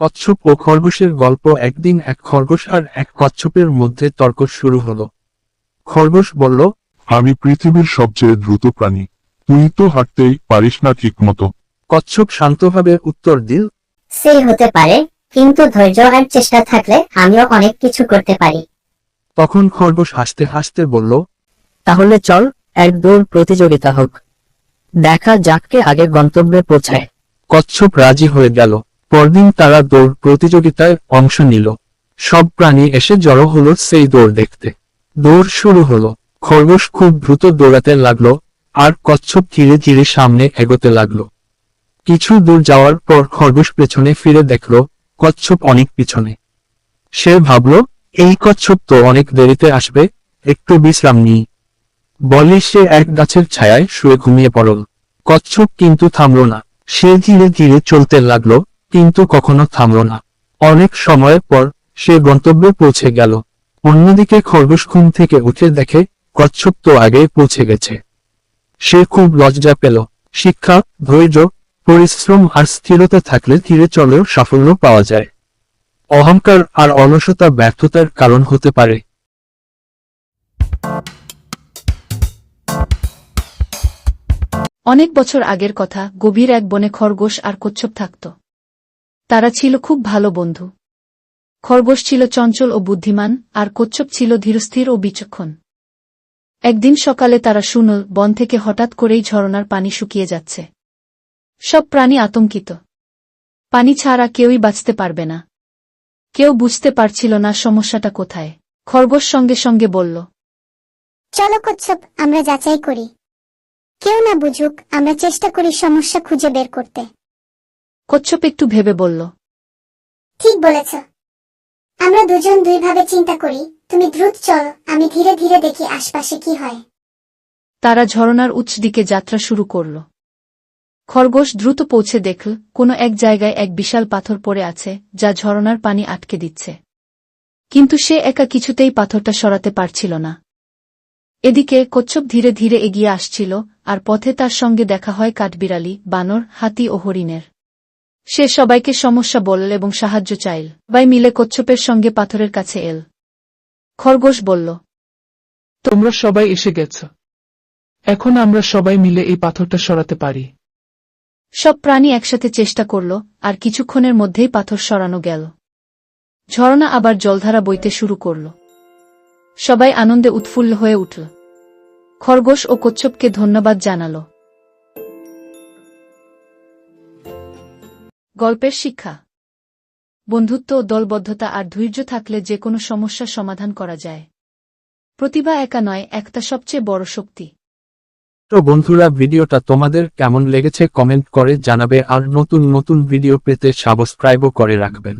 কচ্ছপ ও খরগোশের গল্প একদিন এক খরগোশ আর এক কচ্ছপের মধ্যে তর্ক শুরু হলো। খরগোশ বলল আমি পৃথিবীর সবচেয়ে দ্রুত প্রাণী। তুই তো হাঁটতেই পারিস না ঠিক মতো কচ্ছপ শান্তভাবে উত্তর দিল সেই হতে পারে কিন্তু ধৈর্য আর চেষ্টা থাকলে আমিও অনেক কিছু করতে পারি। তখন খরগোশ হাসতে হাসতে বলল তাহলে চল এক দৌড় প্রতিযোগিতা হোক। দেখা যাক কে আগে গন্তব্যে পৌঁছায়। কচ্ছপ রাজি হয়ে গেল। পরদিন তারা দৌড় প্রতিযোগিতায় অংশ নিল। সব প্রাণী এসে জড়ো হলো সেই দৌড় দেখতে। দৌড় শুরু হলো। খরগোশ খুব দ্রুত দৌড়াতে লাগল আর কচ্ছপ ধীরে ধীরে সামনে এগোতে লাগল। কিছু দূর যাওয়ার পর খরগোশ পেছনে ফিরে দেখল কচ্ছপ অনেক পিছনে। সে ভাবলো, এই কচ্ছপ তো অনেক দেরিতে আসবে, একটু বিশ্রাম নিই। বলে সে এক গাছের ছায়ায় শুয়ে ঘুমিয়ে পড়ল। কচ্ছপ কিন্তু থামলো না। সে ধীরে ধীরে চলতে লাগল কিন্তু কখনো থামল না। অনেক সময় পর সে গন্তব্যে পৌঁছে গেল। অন্যদিকে খরগোশ ঘুম থেকে উঠে দেখে কচ্ছপ তো আগে পৌঁছে গেছে। সে খুব লজ্জা পেল। শিক্ষা, ধৈর্য, পরিশ্রম আর স্থিরতা থাকলে ধীরে চলেও সাফল্য পাওয়া যায়। অহংকার আর অলসতা ব্যর্থতার কারণ হতে পারে। অনেক বছর আগের কথা, গভীর এক বনে খরগোশ আর কচ্ছপ থাকত। তারা ছিল খুব ভালো বন্ধু। খরগোশ ছিল চঞ্চল ও বুদ্ধিমান, আর কচ্ছপ ছিল ধীরস্থির ও বিচক্ষণ। একদিন সকালে তারা শুনল বন থেকে হঠাৎ করেই ঝরনার পানি শুকিয়ে যাচ্ছে। সব প্রাণী আতঙ্কিত। পানি ছাড়া কেউই বাঁচতে পারবে না। কেউ বুঝতে পারছিল না সমস্যাটা কোথায়। খরগোশ সঙ্গে সঙ্গে বলল, চলো কচ্ছপ, আমরা যাচাই করি। কেউ না বুঝুক, আমরা চেষ্টা করি সমস্যা খুঁজে বের করতে। কচ্ছপ একটু ভেবে বলল ঠিক বলেছ। আমরা দুজন দুইভাবে চিন্তা করি তুমি দ্রুত চলো আমি ধীরে ধীরে দেখি আশপাশে কি হয়। তারা ঝরনার উচ্চ দিকে যাত্রা শুরু করল। খরগোশ দ্রুত পৌঁছে দেখল কোনো এক জায়গায় এক বিশাল পাথর পড়ে আছে যা ঝরনার পানি আটকে দিচ্ছে। কিন্তু সে একা কিছুতেই পাথরটা সরাতে পারছিল না। এদিকে কচ্ছপ ধীরে ধীরে এগিয়ে আসছিল আর পথে তার সঙ্গে দেখা হয় কাঠবিড়ালি বানর হাতি ও হরিণের। সে সবাইকে সমস্যা বলল এবং সাহায্য চাইল। সবাই মিলে কচ্ছপের সঙ্গে পাথরের কাছে এল। খরগোশ বলল তোমরা সবাই এসে গেছ। এখন আমরা সবাই মিলে এই পাথরটা সরাতে পারি। সব প্রাণী একসাথে চেষ্টা করল আর কিছুক্ষণের মধ্যেই পাথর সরানো গেল। ঝরনা আবার জলধারা বইতে শুরু করল। সবাই আনন্দে উৎফুল্ল হয়ে উঠল। খরগোশ ও কচ্ছপকে ধন্যবাদ জানাল। গল্পের শিক্ষা। বন্ধুত্ব, দলবদ্ধতা আর ধৈর্য থাকলে যে কোনো সমস্যা সমাধান করা যায়। প্রতিভা একা নয়, একটা সবচেয়ে বড় শক্তি। তো বন্ধুরা, ভিডিওটা তোমাদের কেমন লেগেছে কমেন্ট করে জানাবে আর নতুন নতুন ভিডিও পেতে সাবস্ক্রাইবও করে রাখবেন।